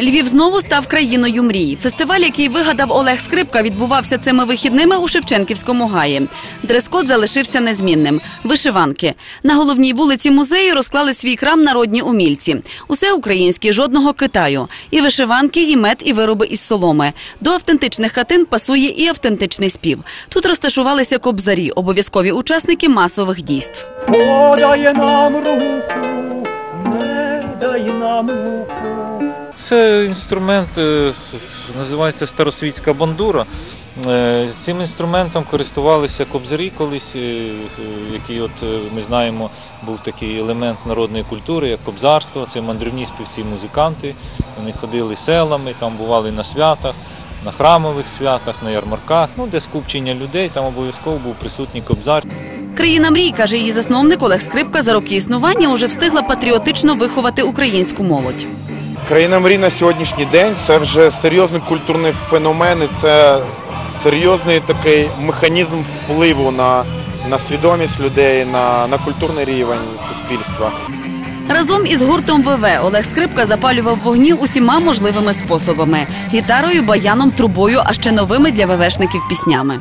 Львів знову став країною мрій. Фестиваль, який вигадав Олег Скрипка, відбувався цими вихідними у Шевченківському гаї. Дрес-код залишився незмінним. Вишиванки на головній вулиці музею розклали свій крам народні умільці. Усе українське, жодного Китаю. І вишиванки, і мед, і вироби із соломи. До автентичних хатин пасує і автентичний спів. Тут розташувалися кобзарі, обов'язкові учасники масових дійств. Подає нам руку, Це інструмент, е, називається старосвітська бандура. Е, Цим інструментом користувалися кобзарі колись, е, який, от ми знаємо, був такий елемент народної культури, як кобзарство. Це мандрівні співці музиканти. Вони ходили селами, там бували на святах, на храмових святах, на ярмарках, ну, де скупчення людей, там обов'язково був присутній кобзар. Країна мрій, каже її засновник Олег Скрипка, за роки існування уже встигла патріотично виховати українську молодь. Країна мрій на сьогоднішній день це вже серйозний культурний феномен, і це серйозний такий механізм впливу на, на свідомість людей, на, на культурний рівень суспільства. Разом із гуртом ВВ Олег Скрипка запалював вогні усіма можливими способами: гітарою, баяном, трубою, а ще новими для ВВшників піснями.